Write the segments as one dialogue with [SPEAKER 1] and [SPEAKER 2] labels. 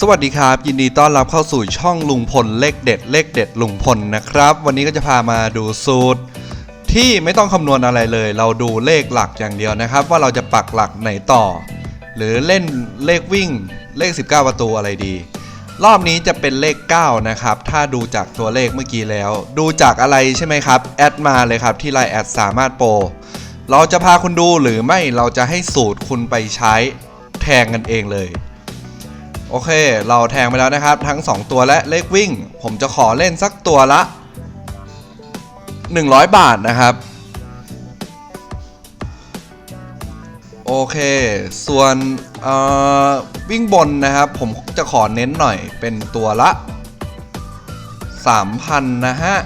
[SPEAKER 1] สวัสดีครับ ยินดีต้อนรับเข้าสู่ช่องลุงพลเลขเด็ด เลขเด็ดลุงพลนะครับ วันนี้ก็จะพามาดูสูตร ที่ไม่ต้องคำนวณอะไรเลย เราดูเลขหลักอย่างเดียวนะครับ ว่าเราจะปักหลักไหนต่อ หรือเล่นเลขวิ่งเลข 19 ประตูอะไรดี รอบนี้จะเป็นเลข 9 นะครับ ถ้าดูจากตัวเลขเมื่อกี้แล้ว ดูจากอะไรใช่ไหมครับแอดมาเลยครับที่ไลน์แอดสามารถโปรเราจะพาคุณดูหรือไม่เราจะให้สูตรคุณไปใช้แทงกันเองเลย โอเค เราแทงไปแล้วนะครับ ทั้ง 2 ตัวและเลขวิ่ง ผมจะขอเล่นสักตัวละ 100 บาทนะครับ โอเค ส่วนเอ่อวิ่งบนนะครับ ผมจะขอเน้นหน่อยเป็นตัวละ 3,000 นะฮะ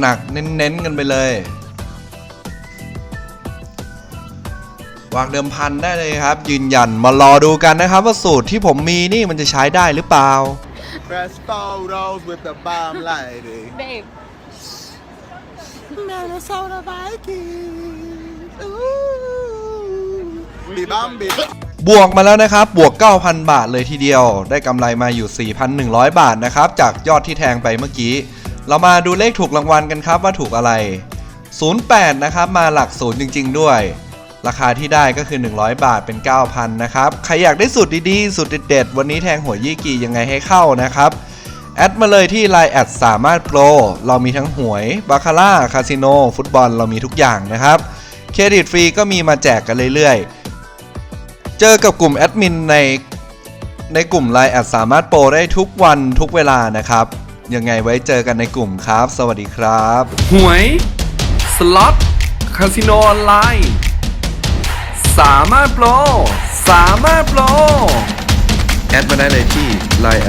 [SPEAKER 1] หนักๆ เน้นๆ กันไปเลย วางเดิมพันได้เลยครับ ยืนยันมารอดูกันนะครับ ว่าสูตรที่ผมมีนี่มันจะใช้ได้หรือเปล่า
[SPEAKER 2] Press photos with the bomb lady.
[SPEAKER 3] Babe,
[SPEAKER 2] Minnesota Vikings. Ooh. Be Bambi.
[SPEAKER 1] บวกมาแล้วนะครับ บวก 9,000 บาทเลยทีเดียว ได้กำไรมาอยู่ 4,100 บาทนะครับ จากยอดที่แทงไปเมื่อกี้ เรามาดูเลขถูกรางวัลกันครับว่าถูกอะไร 08 นะครับ มาหลักศูนย์จริง ๆ ด้วย ราคาที่ได้ก็คือ 100 บาทเป็น 9,000นะครับ ใครอยากได้สูตรดีๆ สูตรเด็ดๆ วันนี้แทงหัวยี่กี่ยังไงให้เข้านะครับ แอดมาเลยที่ Line แอดสามารถโปร เรามีทั้งหวย บาคาร่า คาสิโน ฟุตบอลเรามีทุกอย่างนะครับ เครดิตฟรีก็มีมาแจกกันเรื่อยๆ เจอกับกลุ่มแอดมินในในกลุ่ม Line แอดสามารถโปรได้ทุกวันทุกเวลานะครับ ยังไงไว้เจอกันในกลุ่มครับ สวัสดีครับ
[SPEAKER 4] หวย สล็อต คาสิโนออนไลน์ สามารถโปร สามารถโปร
[SPEAKER 1] แอดมาได้เลยที่ Line